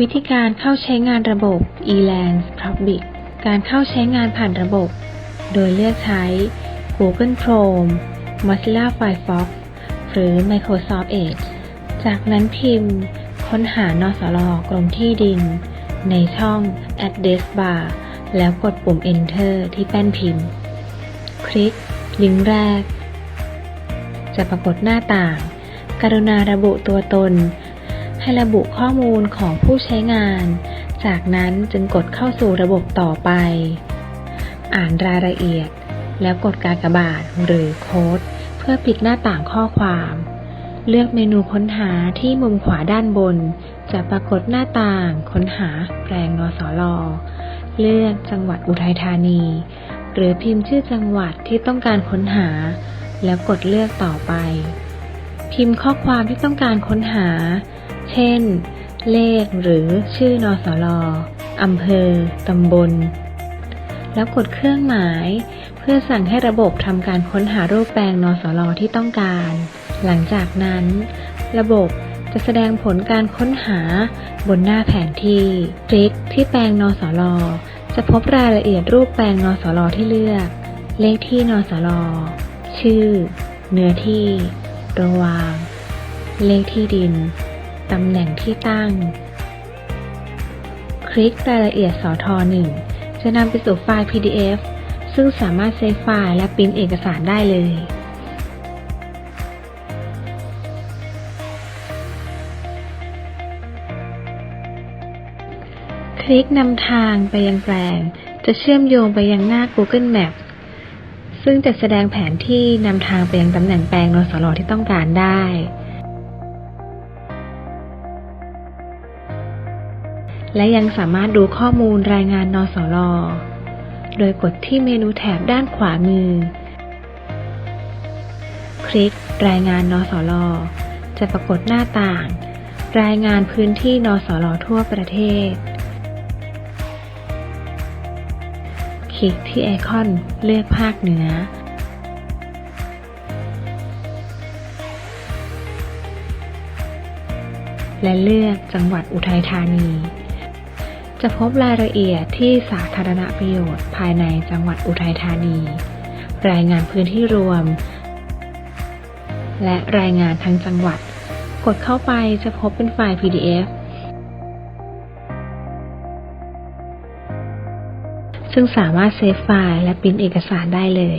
วิธีการเข้าใช้งานระบบ eLands Public การเข้าใช้งานผ่านระบบ โดยเลือกใช้ Google Chrome Mozilla Firefox หรือ Microsoft Edge จากนั้นพิมพ์ ค้นหานสลกรมที่ดิน ในช่อง address bar แล้วกดปุ่ม enter ที่แป้นพิมพ์ คลิก ลิงก์แรก จะปรากฏหน้าต่าง กรุณาระบุตัวตน ให้ระบุข้อมูลของผู้ใช้งาน จากนั้นจึงกดเข้าสู่ระบบต่อไป อ่านรายละเอียด แล้วกดการกระบาทหรือโค้ด เพื่อปิดหน้าต่างข้อความ เลือกเมนูค้นหาที่มุมขวาด้านบน จะปรากฏหน้าต่างค้นหาแปลงนสลเลือกจังหวัดอุทัยธานี หรือพิมพ์ชื่อจังหวัดที่ต้องการค้นหา แล้วกดเลือกต่อไป พิมพ์ข้อความที่ต้องการค้นหา เช่น เลขหรือชื่อนสลอำเภอ ตำบล แล้วกดเครื่องหมายเพื่อสั่งให้ระบบทำการค้นหารูปแปลงนสลที่ต้องการ หลังจากนั้น ระบบจะแสดงผลการค้นหาบนหน้าแผนที่คลิกที่แปลงนสลจะพบรายละเอียดรูปแปลงนสลที่เลือก เลขที่นสลชื่อ เนื้อที่ ระวาง เลขที่ดิน ตำแหน่งที่ตั้ง คลิกรายละเอียดสอทอ1จะนำไปสู่ไฟล์ PDF ซึ่งสามารถเซฟไฟล์และปริ้นเอกสารได้เลยคลิกนำทางไปยังแปลงจะเชื่อมโยงไปยังหน้า Google Maps ซึ่งจะแสดงแผนที่นำทางไปยังตำแหน่งแปลงนสลที่ต้องการได้ และยังสามารถดูข้อมูลรายงานนสลโดยกดที่เมนูแถบด้านขวามือ คลิกรายงานนสลจะปรากฏหน้าต่าง รายงานพื้นที่นสลทั่วประเทศ คลิกที่ไอคอนเลือกภาคเหนือและเลือกจังหวัดอุทัยธานี จะพบรายละเอียดที่สาธารณประโยชน์ภายในจังหวัดอุทัยธานี รายงานพื้นที่รวม และรายงานทั้งจังหวัด กดเข้าไปจะพบเป็นไฟล์ PDF ซึ่งสามารถเซฟไฟล์และปริ้นเอกสารได้เลย